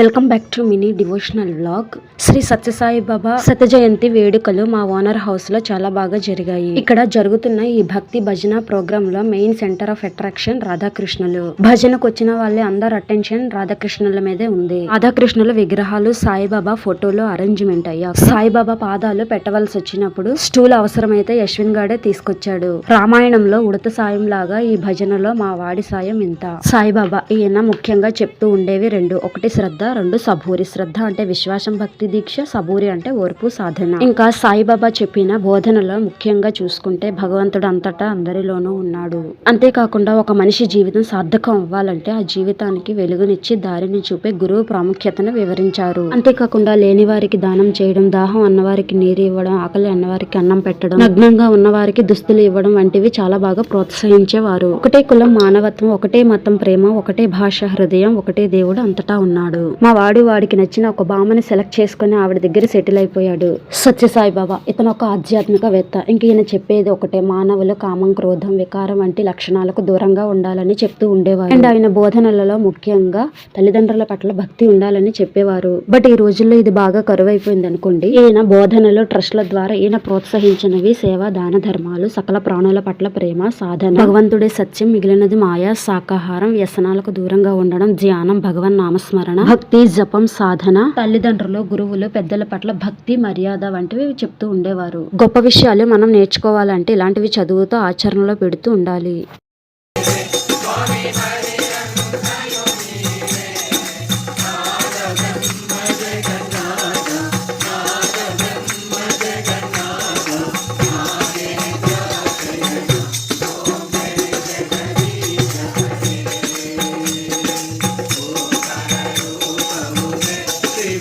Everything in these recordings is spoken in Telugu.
Welcome back to mini devotional vlog. Shri Sathya Sai Baba శత జయంతి వేడుకలు మా ఓనర్ హౌస్లో చాలా బాగా జరిగాయి. ఇక్కడ జరుగుతున్న ఈ భక్తి భజన ప్రోగ్రామ్లో మెయిన్ సెంటర్ ఆఫ్ అట్రాక్షన్ రాధాకృష్ణులు. భజనకు వచ్చిన వాళ్ళే అందరు అటెన్షన్ రాధాకృష్ణుల మీదే ఉంది. రాధాకృష్ణుల విగ్రహాలు సాయిబాబా ఫోటోలు అరేంజ్మెంట్ అయ్యా సాయిబాబా పాదాలు పెట్టవలసి వచ్చినప్పుడు స్టూల్ అవసరమైతే యశ్విన్ గాడే తీసుకొచ్చాడు. రామాయణంలో ఉడత సాయం లాగా ఈ భజనలో మా వాడి సాయం ఇంత. సాయిబాబా ఈయన ముఖ్యంగా చెప్తూ ఉండేవి రెండు. ఒకటి శ్రద్ధ రెండు సబూరి శ్రద్ధ అంటే విశ్వాసం భక్తి దీక్ష సబూరి అంటే ఓర్పు సాధన. ఇంకా సాయిబాబా చెప్పిన బోధనలో ముఖ్యంగా చూసుకుంటే భగవంతుడు అంతటా అందరిలోనూ ఉన్నాడు. అంతేకాకుండా ఒక మనిషి జీవితం సార్థకం అవ్వాలంటే ఆ జీవితానికి వెలుగునిచ్చి దారిని చూపే గురువు ప్రాముఖ్యతను వివరించారు. అంతేకాకుండా లేని వారికి దానం చేయడం దాహం అన్నవారికి నీరు ఇవ్వడం ఆకలి అన్నవారికి అన్నం పెట్టడం నగ్నంగా ఉన్నవారికి దుస్తులు ఇవ్వడం వంటివి చాలా బాగా ప్రోత్సహించేవారు. ఒకటే కులం మానవత్వం ఒకటే మతం ప్రేమ ఒకటే భాష హృదయం ఒకటే దేవుడు అంతటా ఉన్నాడు. మా వాడు వాడికి నచ్చిన ఒక బామ్మని సెలెక్ట్ చేసుకుని ఆవిడ దగ్గర సెటిల్ అయిపోయాడు. సత్యసాయి బాబా ఇతను ఒక ఆధ్యాత్మికవేత్త. ఇంక ఈయన చెప్పేది ఒకటే మానవులు కామం క్రోధం వికారం వంటి లక్షణాలకు దూరంగా ఉండాలని చెప్తూ ఉండేవారు. అండ్ ఆయన బోధనలలో ముఖ్యంగా తల్లిదండ్రుల పట్ల భక్తి ఉండాలని చెప్పేవారు. బట్ ఈ రోజుల్లో ఇది బాగా కరువైపోయింది అనుకోండి. ఈయన బోధనలు ట్రస్ట్ల ద్వారా ఈయన ప్రోత్సహించినవి సేవ దాన ధర్మాలు సకల ప్రాణుల పట్ల ప్రేమ సాధన భగవంతుడే సత్యం మిగిలినది మాయా శాకాహారం వ్యసనాలకు దూరంగా ఉండడం ధ్యానం భగవన్ నామస్మరణ భక్తి జపం సాధన. తల్లిదండ్రులు గురువులు పెద్దల పట్ల భక్తి మర్యాద వంటివి చెప్తూ ఉండేవారు. గొప్ప విషయాలు మనం నేర్చుకోవాలంటే ఇలాంటివి చదువుతూ ఆచరణలో పెడుతూ ఉండాలి.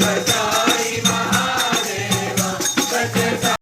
my side.